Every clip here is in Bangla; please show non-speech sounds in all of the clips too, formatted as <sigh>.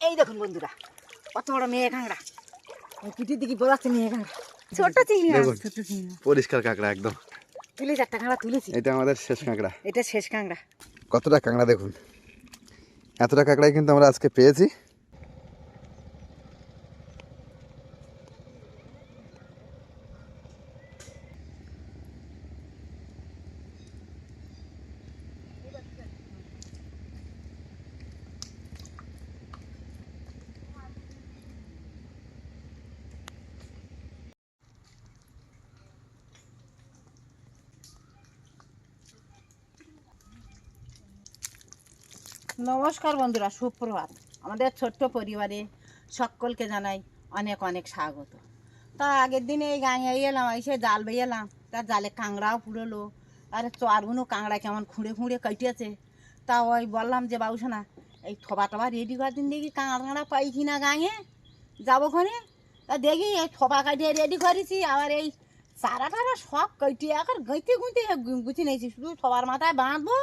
এই দেখুন বন্ধুরা কত বড় মেয়ে কাঁকড়া ওই পিঠির দিকে বোঝাচ্ছে মেয়ে কাঁকড়া ছোট চিংড়ি। ছোট চিংড়ি। পরিষ্কার কাঁকড়া একদম। তুলে চারটা কাঁকড়া তুলেছি। এটা আমাদের শেষ কাঁকড়া। এটা শেষ কাঁকড়া। কতটা কাঁকড়া দেখুন। এতটা কাঁকড়াই কিন্তু আমরা আজকে পেয়েছি। নমস্কার বন্ধুরা, সুপ্রভাত। আমাদের ছোট্ট পরিবারে সকলকে জানাই অনেক অনেক স্বাগত। তা আগের দিনে এই গাঁয়ে এলাম এসে জাল বেয়েলাম তার জালে কাঁকড়াও পুরোলো আর চরগুনো কাঁকড়া কেমন খুঁড়ে খুঁড়ে কাটিয়েছে তা ওই বললাম যে, বাবুসোনা, এই থবা টবা রেডি করে দিন দেখি কাঁকড়া পাই কিনা গাঁয়ে যাব খনে? তা দেখি এই থবা কাটিয়ে রেডি করেছি, আবার এই চারা টারা সব কাটিয়ে এখন গাইতে গুঁতে গুছি নিয়েছি, শুধু সবার মাথায় বাঁধবো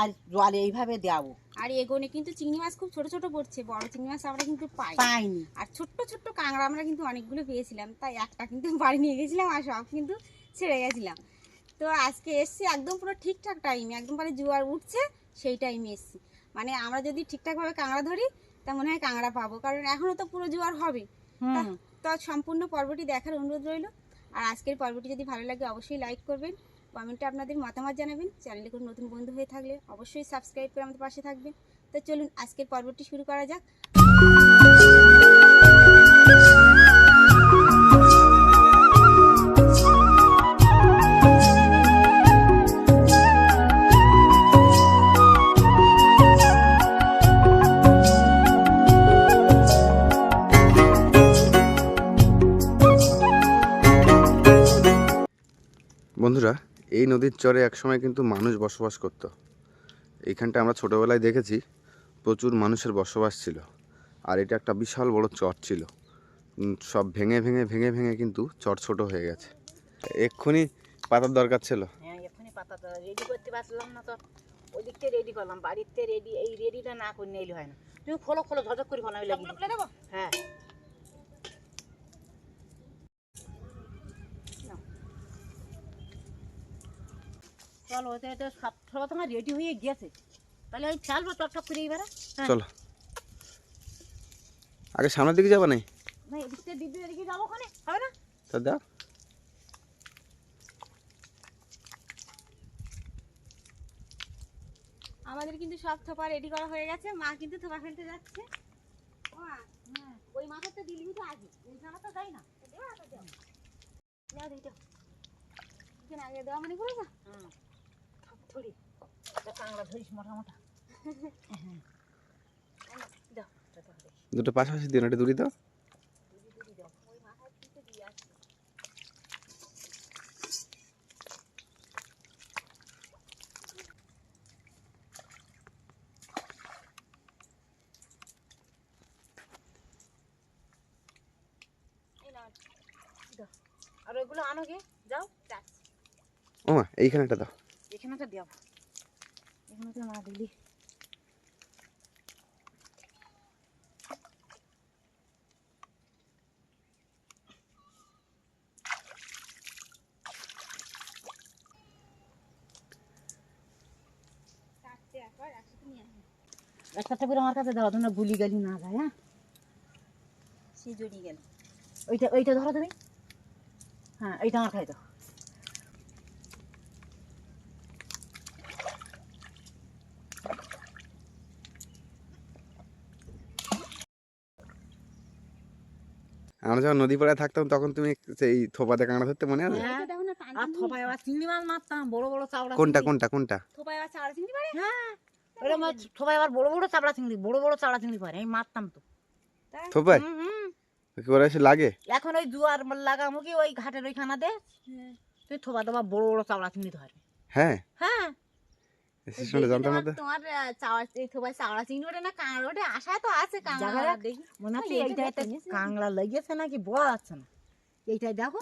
আর জলে এইভাবে দেবো আর এগোনে কিন্তু চিংড়ি মাছ খুব ছোট ছোট পড়ছে বড় চিংড়ি মাছ আমরা কিন্তু পাই পাইনি। আর ছোট্ট ছোট্ট কাঁকড়া আমরা কিন্তু অনেকগুলো পেয়েছিলাম তাই একটা কিন্তু বাড়ি নিয়ে গেছিলাম আর সব কিন্তু ছেড়ে গেছিলাম। তো আজকে এসছি একদম পুরো ঠিকঠাক টাইমে একদম পরে জোয়ার উঠছে সেই টাইমে এসছি। মানে আমরা যদি ঠিকঠাকভাবে কাঁকড়া ধরি তা মনে হয় কাঁকড়া পাবো কারণ এখনও তো পুরো জোয়ার হবে তো সম্পূর্ণ পর্বটি দেখার অনুরোধ রইল। আর আজকের পর্বটি যদি ভালো লাগে অবশ্যই লাইক করবেন। কমেন্টে আপনাদের মতামত জানাবেন। চ্যানেলে কোনো নতুন বন্ধু হয়ে থাকলে অবশ্যই সাবস্ক্রাইব করে আমাদের পাশে থাকবেন। তো চলুন, আজকের পর্বটি শুরু করা যাক। এই নদীর চরে একসময় কিন্তু মানুষ বসবাস করত। এইখানটা আমরা ছোটোবেলায় দেখেছি প্রচুর মানুষের বসবাস ছিল। আর এটা একটা বিশাল বড় চর ছিল। সব ভেঙে ভেঙে ভেঙে ভেঙে কিন্তু চর ছোট হয়ে গেছে। এক্ষুনি পাতার দরকার ছিল। হ্যাঁ পাতা রেডি করতে পারছিলাম না তো। ওই দিক থেকে রেডি করলাম। বাড়িতে রেডি এই রেডিটা না করে নিলে হয় না। তুমি খোলো খোলো ঝকঝক করে খোলা লাগিয়ে হ্যাঁ। চলো সব সব তোমার রেডি হয়ে গেছে। তাহলে ওই চালবো টকটক করে এবারে হ্যাঁ। চলো। আগে সামনের দিকে যাবা নাই না এদিক দিদি এদিকে যাব ওখানে হবে না? তা দাও। আমাদের কিন্তু সব থোপা রেডি করা হয়ে গেছে মা কিন্তু থোপা ফেলতে যাচ্ছে। হ্যাঁ ওই মাথাতে দিলি তো আগে তো যাই না। দেওয়া তো দেওয়া। আগে দেওয়া মানে করে যা হুম। থুড়ি একটা কাংলা ধরিস মোটা মোটা তো দুটো পাশাপাশি দিন এটা দূরি দাও। আর ওইগুলো আনো গে যাও। ও এইখানে একটা দাও। এখানে এখানে তো না দিলি। একটা করে আমার কাছে দেওয়া তোমরা গুলি গালি না যায় হ্যাঁ সে জড়িয়ে গেল। ওইটা ওইটা ধরো তুমি। হ্যাঁ এইটা আমার খাই দাও আমরা যখন নদী পাড়ায় থাকতাম তখন তুমি সেই থোপাতে কাঁকড়া ধরতে মনে আছে? হ্যাঁ। দেখো না টান আর থোপায় আবার চিংড়ি মাছ মারতাম বড় বড় কোনটা কোনটা কোনটা? থোপায় আবার চারা চিংড়ি পারে হ্যাঁ। ওটা মাছ থোপায় আবার বড় বড় চাবড়া চিংড়ি বড় বড় চাবড়া চিংড়ি পারে আমি মারতাম তো। থোপায়? হুম, হুম। কি করে এসে লাগে? এখন ওই জুয়ার লাগামো কি ওই ঘাটের ওইখানাতে হ্যাঁ। তুই থোপা বড় বড় চিংড়ি হ্যাঁ। হ্যাঁ। সিস্টেমটা জানতাম না তোমার চাওয়া এই থোপায় চাওড়া চিংড়ি না কাঁকড়া আশা তো আছে কাঁকড়া দেখি। মনে হচ্ছে এইটা এইটা একটা টেনেছে। কাংলা লেগেছে নাকি বোঝা যাচ্ছে না। এইটাই দেখো।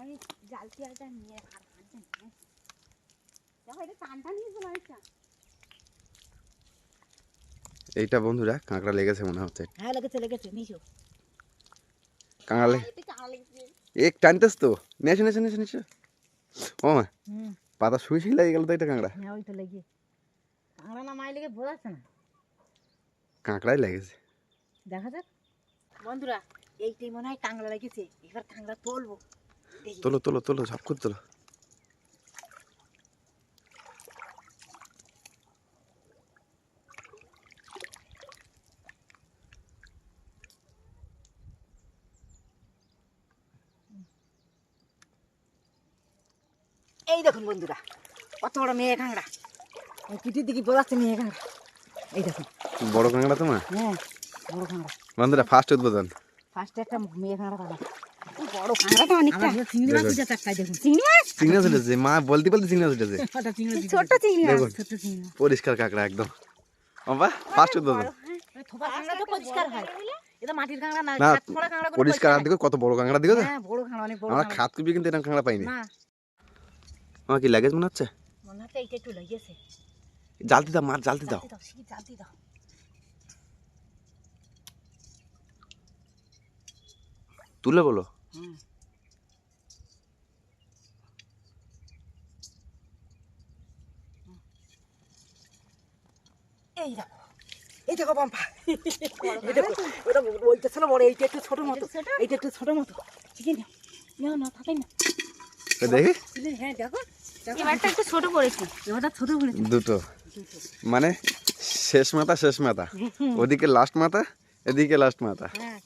আমি জাল পেঁয়াজটা নিয়ে আর ভাজতে নিয়ে আসি। দেখো এটা টান টান নিয়ে চলে আসছে এইটা বন্ধুরা কাঁকড়া লেগেছে মনে হচ্ছে। হ্যাঁ লেগেছে লেগেছে নিশো কাঁকড়া কাঁকড়া লেগেছে। এক টানতেস তো? নিয়ে আসো, নিয়ে আসো। ও মা। হুম। পাতা শুয়ে শুয়ে লেগে গেল তো এটা কাঁকড়া। হ্যাঁ ওই তো লেগে। কাঁকড়া না মাই লেগে বোঝাচ্ছে না? কাঁকড়াই লেগেছে। দেখা যাক। বন্ধুরা এইটাই মনে হয় কাঁকড়া লেগেছে। এবার কাঁকড়া তুলবো। তোলো তোলো তোলো সব করে তোলো এই দেখুন বন্ধুরা কত বড় মেয়ে কাঁকড়া। দিকে বোঝাচ্ছে মেয়ে কাঁকড়া। এই দেখুন বড় কাঁকড়া তোমার? হ্যাঁ বড় কাঁকড়া। বন্ধুরা ফার্স্ট উদ্বোধন। ফার্স্টে একটা মেয়ে কাঁকড়া পাবো বড় কাঁকড়াটা অনেকটা। চিংড়ি মাছ দেখুন। উঠেছে দেখুন। চিংড়ি মাছ? চিংড়ি মাছ উঠেছে। মা বলতে বলতে চিংড়ি মাছ উঠেছে। চিংড়ি মাছ চিংড়ি মাছ। পরিষ্কার কাঁকড়া একদম। বাবা ফার্স্ট উদ্বোধন। থোপা কাঁকড়া তো পরিষ্কার হয়। এটা মাটির কাঁকড়া না না, কাঁকড়া পরিষ্কার আর দিকে কত বড় কাঁকড়া দিকে তো হ্যাঁ বড় কাঁকড়া অনেক বড় আমরা খাত কুপি কিন্তু এরকম কাঁকড়া পাইনি। না। আমার কি লাগেজ মনে হচ্ছে? এইটা জালতি দাও মার জালতি দাও। জালতি তুলে বলো। এই দেখো এই দেখো বাম্পা। এই দেখো ওটা ওইটা ছিল বড় এইটা একটু ছোট মতো? এইটা একটু ছোট মতো। ঠিক না না থাকে না দেখি। হ্যাঁ দেখো। এবারটা একটু ছোট পড়েছে এবারটা ছোট বলেছে দুটো। মানে শেষ মাথা শেষ মাথা। ওদিকে লাস্ট মাথা এদিকে লাস্ট মাথা। হ্যাঁ।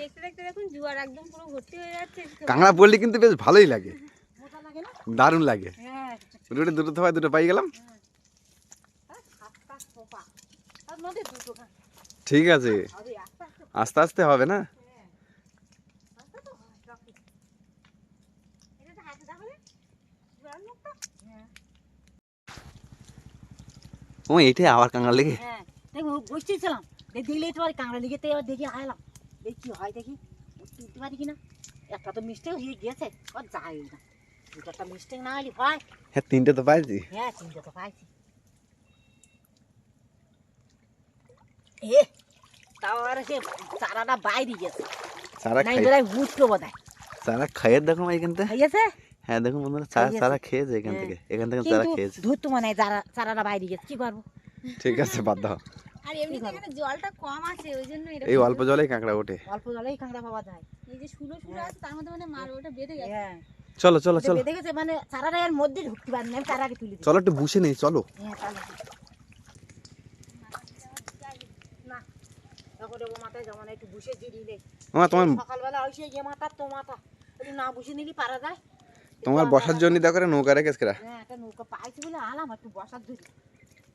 দেখতে দেখতে দেখুন জোয়ার একদম পুরো ভর্তি হয়ে যাচ্ছে। কাঁকড়া পড়লে কিন্তু বেশ ভালোই লাগে। দারুণ লাগে। হ্যাঁ। রুটে দুটো থাবায় দুটো পাই গেলাম। দুটো কাঁকড়া ঠিক আছে। আস্তে আস্তে হবে না একটা তো হয় রাখি। এটা তো হাতে তাহলে জোয়ার মুখটা হ্যাঁ ও এইটাই আবার কাঁকড়া লেগে হ্যাঁ দেখো বসতেছিলাম দেখলে একটু আর কাঁকড়া লিগে তো এবার দেখি আইলাম দেখি কি হয় দেখি তুলতে পারি কিনা একটা তো মিস্টেক হয়ে গেছে আর যাই না দুটো একটা মিস্টেক না হলে হয় হ্যাঁ তিনটে তো পাইছি হ্যাঁ চিনতে তো পাইছি এ তাও আর সে চারাটা বাইরে গেছে সারা নাই খাই বেলায় উঠতো বোধ হয় সারা খাইয়ের দেখো এইখানতে খাইয়েছে হ্যাঁ দেখুন বন্ধুরা চারা চারা খেয়েছে এখান হ্যাঁ। থেকে এখান থেকে চারা খেয়েছে কিন্তু খেয়েছে। ধরতো মানে চারা চারাটা বাইরে গেছে কি করব? ঠিক আছে বাদ দাও। আর এমনিতে এখানে জলটা কম আছে ওই জন্য এরকম এই অল্প জলেই কাঁকড়া ওঠে। অল্প জলেই কাঁকড়া পাওয়া যায়। এই যে শুলো শুলো আছে তার মধ্যে মানে মার ওটা বেঁধে গেছে। হ্যাঁ। চলো চলো চলো। বেঁধে গেছে মানে চারাটা এর মধ্যে ঢুকতে পারি না চারাকে তুলে দিই। চলো একটু বুঝে নেই চলো। হ্যাঁ বুসে আমার তোমার সকালবেলা ওই সেই যে মাথা তো মাথা। একটু না বুঝে নিলি পারা যায়। তোমার বসার জন্য দেখো রে নৌকা রেখেছে কেরা হ্যাঁ একটা নৌকা পাইছি বলে আলাম একটু বসার জন্য।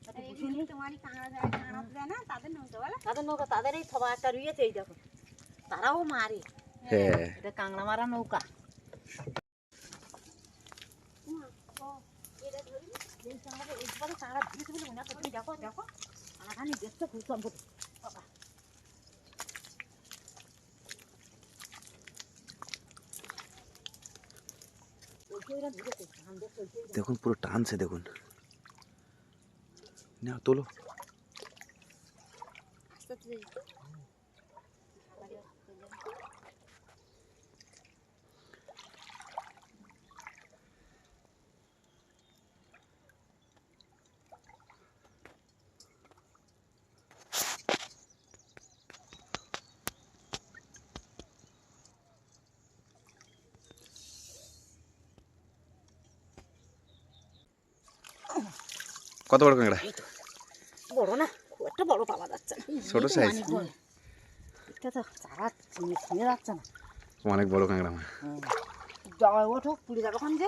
একটু আর বুঝে এমনি নিই। তোমারই কাঁকড়া যারা কাঁকড়া দেয় না তাদের নৌকা বলো তাদের নৌকা তাদের এই সবাই একটা রুইয়েছে এই দেখো তারাও মারে হ্যাঁ এটা কাংড়া মারা নৌকা এই কাঁকড়াটা একবারে কাঁকড়া ধরেছে বলে মনে হচ্ছে, তুমি দেখো দেখো কাঁকড়াখানি দেখছ খুব সম্ভব বাবা। ওইটা ওরা ধরেছে, ধান দেখছ, ওইটা ওরা- দেখুন পুরো টানছে দেখুন। না তোলো। কত বড় কাঁকড়া? বড় না খুব একটা বড় পাওয়া যাচ্ছে না। ছোট বড়। এটা তো চারা ছিঁড়ে যাচ্ছে না। অনেক বড় কাঁকড়া আমার। জয় ওঠো পুড়ে যাবে ওখান যে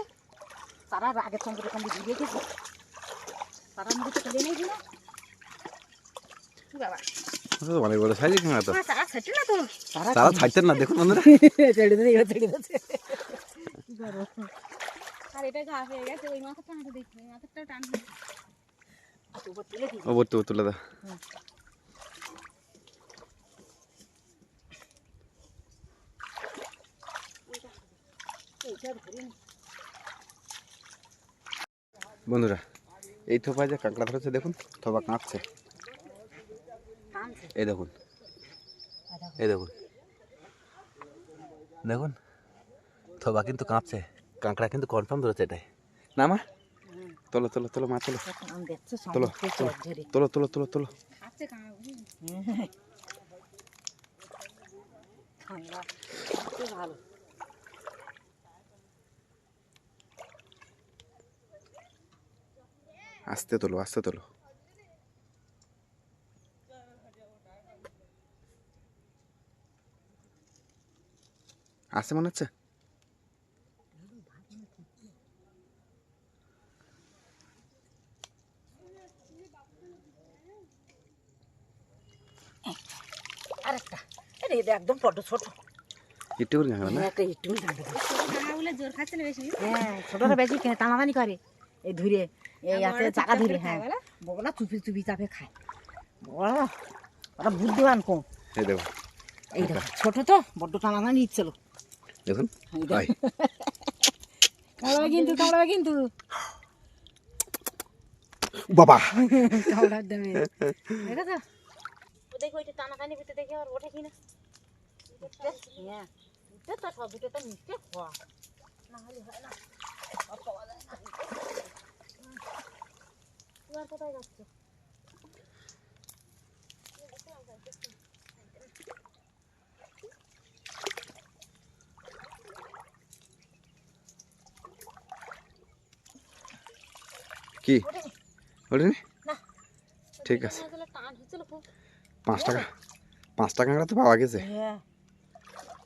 তারা রাগের সঙ্গে ওখান দিয়ে ঘুরিয়ে গেছে। তারার মধ্যে তো তুলে নেই না বাবা অনেক বড় সাইজ কাঁকড়া তো। আমার চারা না তো। তারা তারা ছাড়তেন না দেখুন বন্ধুরা। <laughs> ছেড়ে দিলে এবার ছেড়ে দিচ্ছে আর এটা ঘা হয়ে গেছে ওই মাথাটা হাঁটু দেখি ওই মাথাটাও টান উপর তুলে বন্ধুরা এই থোপায় যে কাঁকড়া ধরেছে দেখুন থোপা কাঁপছে এই দেখুন এই দেখুন দেখুন থবা কিন্তু কাঁপছে কাঁকড়া কিন্তু কনফার্ম ধরেছে এটাই না মা তোলো তোলো তোলো মা তোলো। তোলো তোলো তোলো তোলো তোলো আস্তে তোলো আস্তে তোলো। আসে মনে হচ্ছে? আরে এটা একদম বড্ড ছোট। একটু করে না? হ্যাঁ, একটা একটু জানতে পারি। কাঁকড়াগুলো জোর খাচ্ছে না বেশি হ্যাঁ ছোটটা বেশি খেয়ে টানাটানি করে। এই ধরে এই আছে চাকা ধরে হ্যাঁ। বলো? বড়রা চুপি চুপি চাপে খায়। বড় ওরা বুদ্ধিমান কম এই দেখো। এই দেখো ছোট তো বড্ড টানাটানি ইচ্ছিল দেখুন কামড়াবে কিন্তু কামড়াবে কিন্তু। বাবা। ও দেখো ওইটা টানাটানি করতে দেখে আর ওঠে কিনা হ্যাঁ উঠতে তো সব দুটো তো নিচে খোয়া না হলে হয় না আর পাওয়া যায় না তুই আর কোথায় যাচ্ছে কি ওঠেনি না। ঠিক আছে টান হচ্ছিল খুব পাঁচ টাকা পাঁচ টাকা কাঁকড়া তো পাওয়া গেছে হ্যাঁ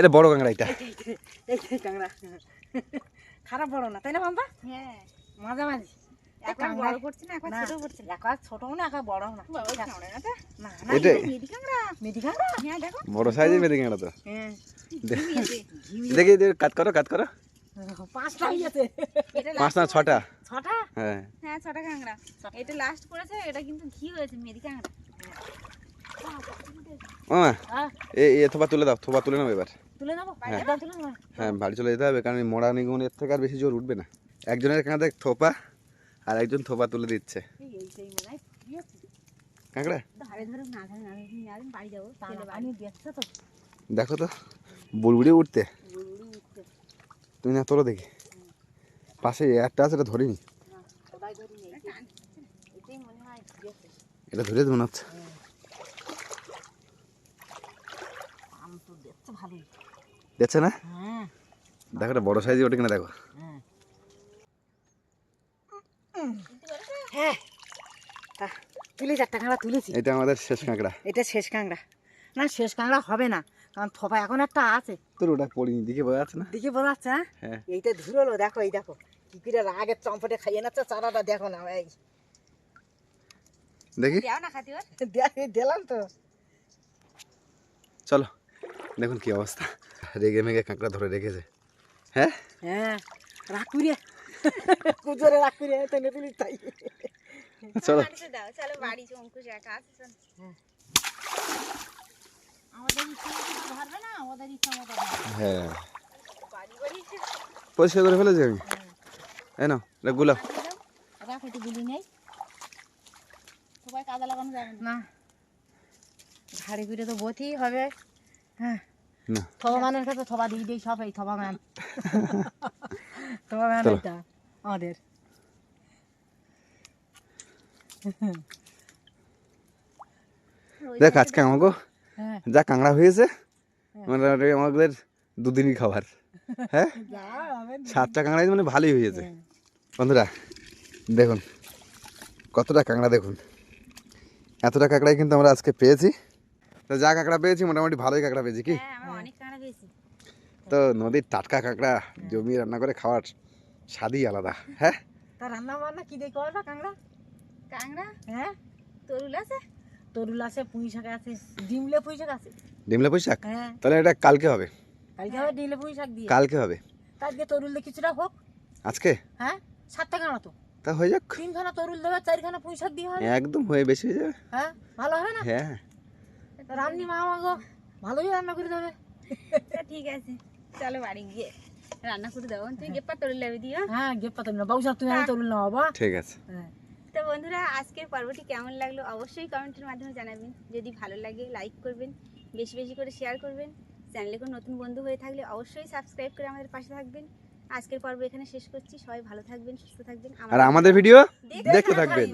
এটা বড় কাঁকড়া এটা। এই তো কাংড়া খারাপ বড় না তাই না বাম্পা হ্যাঁ মাঝামাঝি। বড় কাঁকড়া এটা মেদি কাঁকড়া মেদি কাংড়া দেখো। বড় সাইজের বেঁধে কাঁকড়া তো। হ্যাঁ। দেখি দেখি, করো কাজ করো। পাঁচটা না ছটা? ছটা? হ্যাঁ। হ্যাঁ ছটা কাঁকড়া এটা লাস্ট করেছে এটা কিন্তু ঘি হয়েছে মেদি কাঁকড়া এ এ থোপা তুলে দাও থোপা তুলে নাও এবার। তুলে হ্যাঁ। হ্যাঁ বাড়ি চলে যেতে হবে কারণ এই মোড়া নিগুন এর থেকে আর বেশি জোর উঠবে না। একজনের কাঁধে থোপা আর একজন থোপা তুলে দিচ্ছে। হয়? কাঁকড়া? দেখো তো বুড়বুড়ি উঠতে। তুমি না তোলো দেখি। পাশে একটা আছে এটা ধরিনি। মনে হয় এটা ধরে মনে হচ্ছে আম তো দেখছ ভালোই দেখছে না? হ্যাঁ। দেখো এটা বড় সাইজে ওঠে কিনা দেখো। হ্যাঁ। হ্যাঁ। একটা কাঁকড়া তুলেছি। এটা আমাদের শেষ কাঁকড়া। এটা শেষ কাঁকড়া। না শেষ কাঁকড়া হবে না কারণ থোপা এখন একটা আছে। তোর ওটা পড়িনি দিকে বোঝা যাচ্ছে না? বোঝা যাচ্ছে হ্যাঁ? এইটা ধুরলো দেখো এই দেখো। কি করে রাগের চম্পটে খাইয়ে নাচ্ছে চারাটা দেখো না এই। দেখি। দেও না খাতি দিলাম তো। চলো। দেখুন কি অবস্থা। রেগে মেগে কাঁকড়া ধরে রেখেছে। হ্যাঁ? হ্যাঁ রাগ করিয়ে। কুজোরে রাগ করিয়ে তুলি তাই। চলো। চলো বাড়ি অঙ্কুশ একা আছে আমাদের ইচ্ছা ধরবে না ওদের ইচ্ছা মতো হ্যাঁ। বাড়ি বাড়ি পরিষ্কার করে ফেলেছি আমি। এই রাখ একটু গুলি নেই। সবাই কাজে লাগানো যাবে না। ঘাড়ি ঘুরে তো বতেই হবে। হ্যাঁ। না। থবা ম্যানের কাছে থবা দিয়ে দিই সব এই এটা আমাদের। দেখ আজকে আমাকে হ্যাঁ। যা কাঁকড়া হয়েছে মোটামুটি আমাদের দুদিনই খাবার। হ্যাঁ? সাতটা কাঁকড়াই মানে ভালোই হয়েছে। বন্ধুরা দেখুন কতটা কাঁকড়া দেখুন। এতটা কাঁকড়াই কিন্তু আমরা আজকে পেয়েছি। তো যা কাঁকড়া পেয়েছি মোটামুটি ভালোই কাঁকড়া পেয়েছি কি? হ্যাঁ কাঁকড়া তো নদীর টাটকা কাঁকড়া জমি রান্না করে খাওয়ার স্বাদই আলাদা হ্যাঁ? তা রান্না বান্না কি দিয়ে করবে কাংড়া কাঁকড়া? হ্যাঁ? তরুল আছে? তরুল আছে পুঁই শাক আছে ডিমলে পুঁই শাক আছে। ডিমলা বৈশাখ হ্যাঁ। তাহলে এটা কালকে হবে। কালকে হবে ডিমলে পুঁই শাক দিয়ে। কালকে হবে। আজকে তরুল দিয়ে কিছুটা হোক। আজকে? হ্যাঁ সাতটা খানা তো। তা হয়ে যাক। তিনখানা তরুল দেবে চারখানা পুঁই শাক দিয়ে হবে। একদম হয়ে বেশি হয়ে যাবে। হ্যাঁ ভালো হবে না? হ্যাঁ। রান্নি মা আমাকে ভালোই রান্না করে দেবে। ঠিক আছে চলো বাড়ি গিয়ে রান্না করে দেবো তুমি গেপ্পা তরুল লাবি দিও হ্যাঁ? গেপ্পা তরুল না বাবু সাহেব তুমি তরুল না বাবা ঠিক আছে। হ্যাঁ। তো বন্ধুরা আজকের পর্বটি কেমন লাগল অবশ্যই কমেন্টের মাধ্যমে জানাবেন। যদি ভালো লাগে লাইক করবেন বেশি বেশি করে শেয়ার করবেন। চ্যানেলে কোনো নতুন বন্ধু হয়ে থাকলে অবশ্যই সাবস্ক্রাইব করে আমাদের পাশে থাকবেন। আজকের পর্ব এখানে শেষ করছি। সবাই ভালো থাকবেন সুস্থ থাকবেন। আর আমাদের ভিডিও দেখতে থাকবেন।